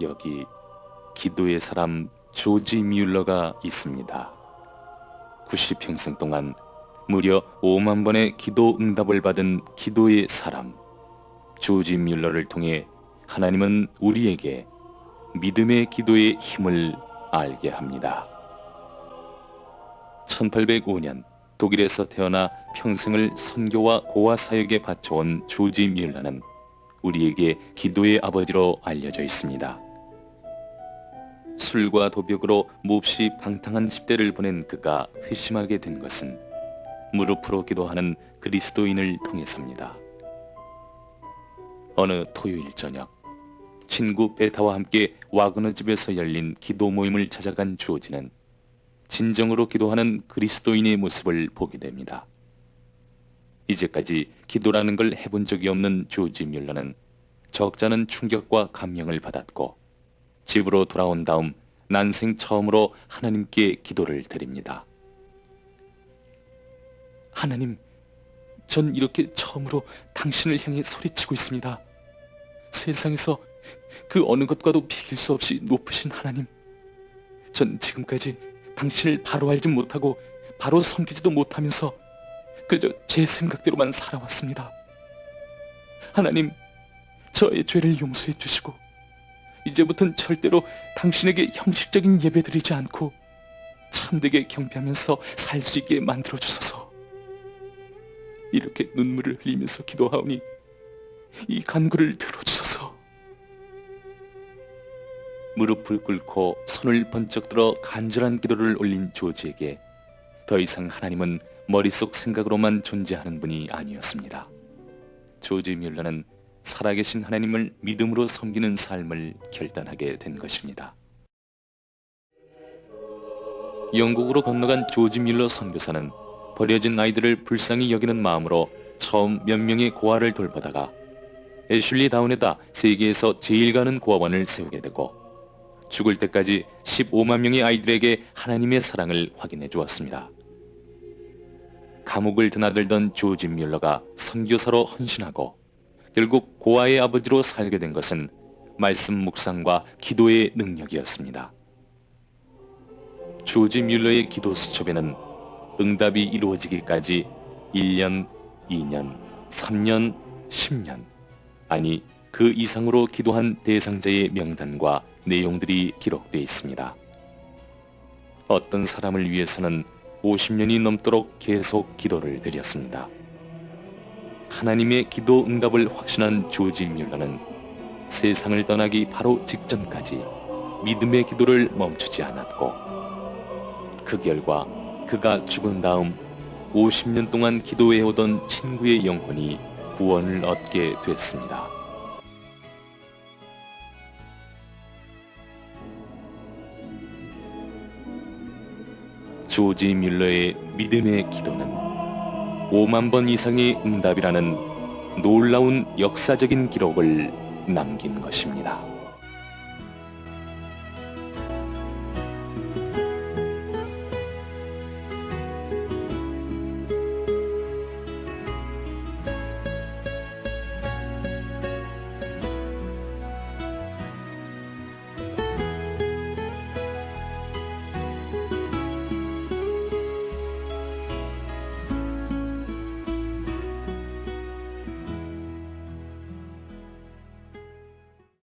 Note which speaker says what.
Speaker 1: 여기 기도의 사람 조지 뮬러가 있습니다. 90평생 동안 무려 5만 번의 기도 응답을 받은 기도의 사람 조지 뮬러를 통해 하나님은 우리에게 믿음의 기도의 힘을 알게 합니다. 1805년 독일에서 태어나 평생을 선교와 고아 사역에 바쳐온 조지 뮬러는 우리에게 기도의 아버지로 알려져 있습니다. 술과 도벽으로 몹시 방탕한 10대를 보낸 그가 회심하게 된 것은 무릎으로 기도하는 그리스도인을 통해서입니다. 어느 토요일 저녁 친구 베타와 함께 와그너 집에서 열린 기도 모임을 찾아간 조지는 진정으로 기도하는 그리스도인의 모습을 보게 됩니다. 이제까지 기도라는 걸 해본 적이 없는 조지 뮬러는 적잖은 충격과 감명을 받았고 집으로 돌아온 다음 난생 처음으로 하나님께 기도를 드립니다. 하나님, 전 이렇게 처음으로 당신을 향해 소리치고 있습니다. 세상에서 그 어느 것과도 비길 수 없이 높으신 하나님. 전 지금까지 당신을 바로 알지 못하고 바로 섬기지도 못하면서 그저 제 생각대로만 살아왔습니다. 하나님, 저의 죄를 용서해 주시고 이제부터는 절대로 당신에게 형식적인 예배 드리지 않고 참되게 경배하면서 살 수 있게 만들어 주소서. 이렇게 눈물을 흘리면서 기도하오니 이 간구를 들어주소서. 무릎을 꿇고 손을 번쩍 들어 간절한 기도를 올린 조지에게 더 이상 하나님은 머릿속 생각으로만 존재하는 분이 아니었습니다. 조지 뮬러는 살아계신 하나님을 믿음으로 섬기는 삶을 결단하게 된 것입니다. 영국으로 건너간 조지 뮬러 선교사는 버려진 아이들을 불쌍히 여기는 마음으로 처음 몇 명의 고아를 돌보다가 애슐리 다운에다 세계에서 제일 가는 고아원을 세우게 되고 죽을 때까지 15만 명의 아이들에게 하나님의 사랑을 확인해 주었습니다. 감옥을 드나들던 조지 뮬러가 선교사로 헌신하고 결국 고아의 아버지로 살게 된 것은 말씀 묵상과 기도의 능력이었습니다. 조지 뮬러의 기도 수첩에는 응답이 이루어지기까지 1년, 2년, 3년, 10년, 아니 그 이상으로 기도한 대상자의 명단과 내용들이 기록되어 있습니다. 어떤 사람을 위해서는 50년이 넘도록 계속 기도를 드렸습니다. 하나님의 기도 응답을 확신한 조지 뮬러는 세상을 떠나기 바로 직전까지 믿음의 기도를 멈추지 않았고 그 결과 그가 죽은 다음 50년 동안 기도해오던 친구의 영혼이 구원을 얻게 됐습니다. 조지 뮬러의 믿음의 기도는 5만 번 이상의 응답이라는 놀라운 역사적인 기록을 남긴 것입니다.